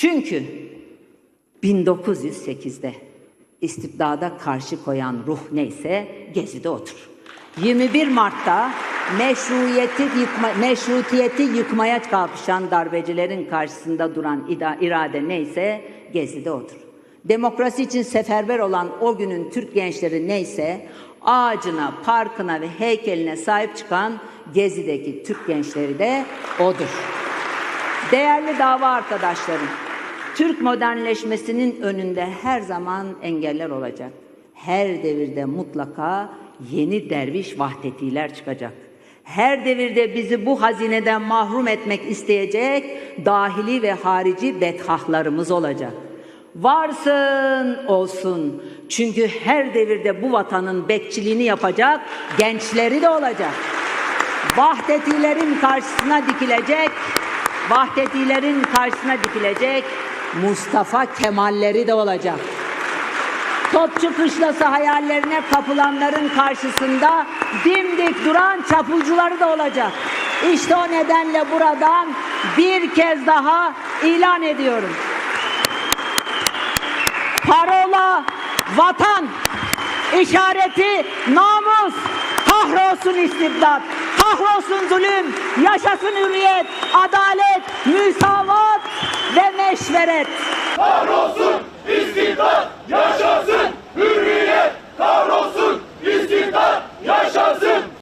Çünkü 1908'de istibdada karşı koyan ruh neyse Gezi'de otur. 21 Mart'ta meşruiyeti, yıkma, meşrutiyeti yıkmaya kalkışan darbecilerin karşısında duran irade neyse Gezi'de otur. Demokrasi için seferber olan o günün Türk gençleri neyse ağacına, parkına ve heykeline sahip çıkan Gezi'deki Türk gençleri de odur. Değerli dava arkadaşlarım, Türk modernleşmesinin önünde her zaman engeller olacak. Her devirde mutlaka yeni derviş vahdetiler çıkacak. Her devirde bizi bu hazineden mahrum etmek isteyecek dahili ve harici bedhahlarımız olacak. Varsın olsun. Çünkü her devirde bu vatanın bekçiliğini yapacak gençleri de olacak. Vahdetilerin karşısına dikilecek, Vahdetilerin karşısına dikilecek Mustafa Kemalleri de olacak. Topçu kışlası hayallerine kapılanların karşısında dimdik duran çapulcuları da olacak. İşte o nedenle buradan bir kez daha ilan ediyorum. Parola vatan, işareti namus, kahrolsun istibdat, kahrolsun zulüm, yaşasın hürriyet, adalet, müsavat meşveret. Kahrolsun istibdat,